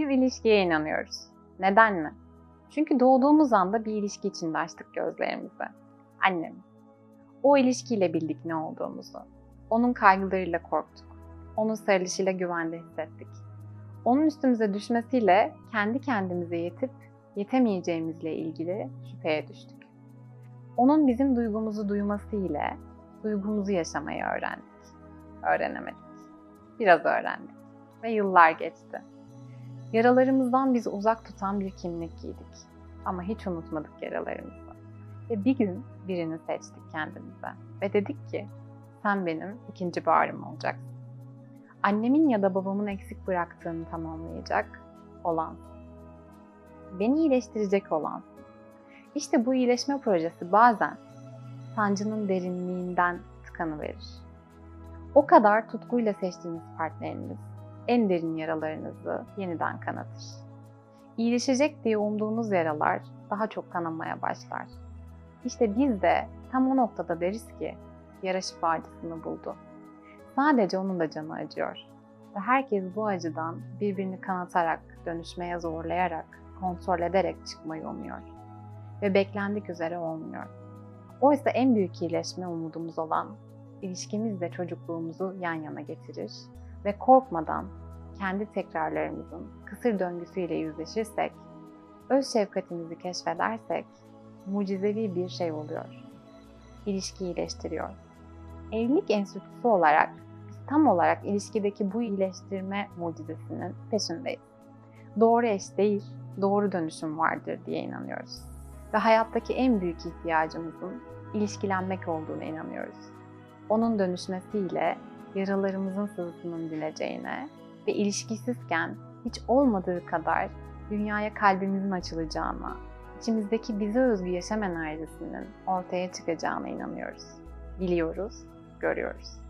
ilişkiye inanıyoruz. Neden mi? Çünkü doğduğumuz anda bir ilişki içinde açtık gözlerimizi. Annem. O ilişkiyle bildik ne olduğumuzu. Onun kaygılarıyla korktuk. Onun sarılışıyla güvende hissettik. Onun üstümüze düşmesiyle kendi kendimize yetip yetemeyeceğimizle ilgili şüpheye düştük. Onun bizim duygumuzu duyması ile duygumuzu yaşamayı öğrendik. Öğrenemedik. Biraz öğrendik. Ve yıllar geçti. Yaralarımızdan bizi uzak tutan bir kimlik giydik. Ama hiç unutmadık yaralarımızı. Ve bir gün birini seçtik kendimize. Ve dedik ki sen benim ikinci bağrım olacaksın. Annemin ya da babamın eksik bıraktığını tamamlayacak olan. Beni iyileştirecek olan. İşte bu iyileşme projesi bazen sancının derinliğinden tıkanıverir. O kadar tutkuyla seçtiğiniz partneriniz en derin yaralarınızı yeniden kanatır. İyileşecek diye umduğunuz yaralar daha çok kanamaya başlar. İşte biz de tam o noktada deriz ki yara şifacısını buldu. Sadece onun da canı acıyor. Ve herkes bu acıdan birbirini kanatarak, dönüşmeye zorlayarak, kontrol ederek çıkmayı umuyor. Ve beklendik üzere olmuyor. Oysa en büyük iyileşme umudumuz olan ilişkimizle çocukluğumuzu yan yana getirir ve korkmadan kendi tekrarlarımızın kısır döngüsüyle yüzleşirsek, öz şefkatimizi keşfedersek mucizevi bir şey oluyor. İlişki iyileştiriyor. Evlilik enstitüsü olarak tam olarak ilişkideki bu iyileştirme mucizesinin peşindeyiz. Doğru eş değil, doğru dönüşüm vardır diye inanıyoruz. Ve hayattaki en büyük ihtiyacımızın ilişkilenmek olduğuna inanıyoruz. Onun dönüşmesiyle yaralarımızın sızısının dileceğine ve ilişkisizken hiç olmadığı kadar dünyaya kalbimizin açılacağına, içimizdeki bize özgü yaşam enerjisinin ortaya çıkacağına inanıyoruz. Biliyoruz, görüyoruz.